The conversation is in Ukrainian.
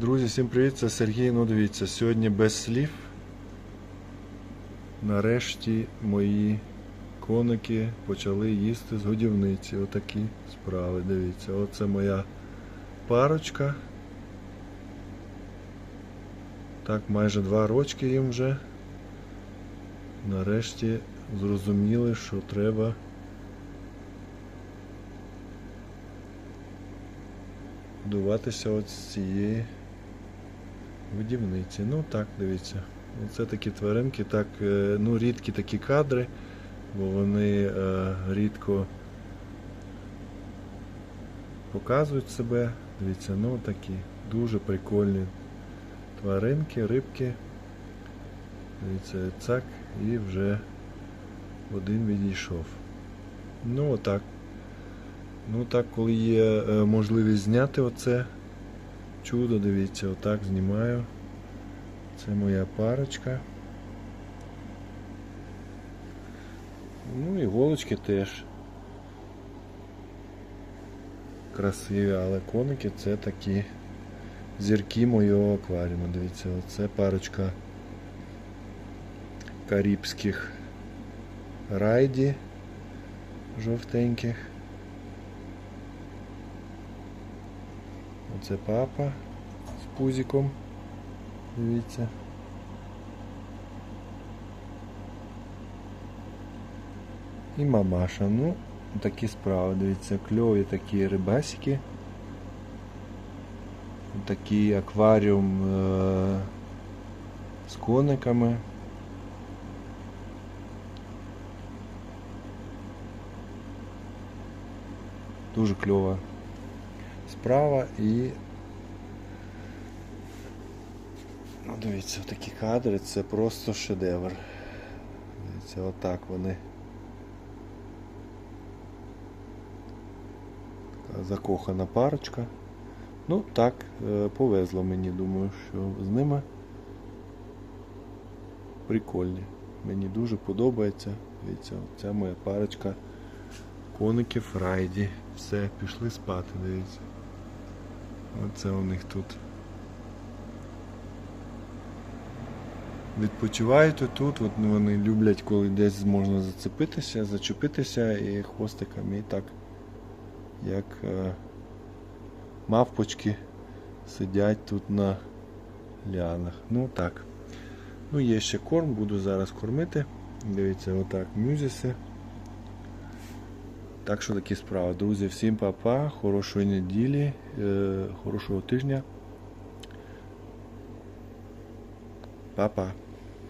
Друзі, всім привіт, це Сергій. Ну дивіться, сьогодні без слів. Нарешті мої коники почали їсти з годівниці. Отакі справи. Дивіться, оце моя парочка. Так, майже два рочки їм вже. Нарешті зрозуміли, що треба будуватися от з цієї годівниці. Ну так, дивіться. Це такі тваринки, так, е, ну, рідкі такі кадри, бо вони е, рідко показують себе. Дивіться, ну такі дуже прикольні тваринки, рибки. Дивіться, цак, і вже один відійшов. Ну отак. Ну так, коли є е, можливість зняти оце чудо, дивіться, отак знімаю. Це моя парочка. Ну і голочки теж. Красиві, але коники це такі зірки моєго акваріуму. Дивіться, оце парочка карибських райді жовтеньких. Оце папа з пузиком. Дивіться. І мамаша. Ну, такі справи, дивіться, кльові такі рибасики. Такий акваріум е- з кониками. Дуже кльова справа і ну, дивіться, такі кадри це просто шедевр. Дивіться, отак вони. Така закохана парочка. Ну так, е, повезло мені, думаю, що з ними прикольні. Мені дуже подобається. Дивіться, ця моя парочка коників райді. Все, пішли спати, дивіться. Оце у них тут. Відпочивають отут, от вони люблять, коли десь можна зацепитися, зачепитися і хвостиками і так, як е, мавпочки сидять тут на ліанах. Ну так. Ну, є ще корм, буду зараз кормити. Дивіться, отак мюзиси. Так що такі справи. Друзі, всім па-па, хорошої неділі, е, хорошого тижня. Па-па.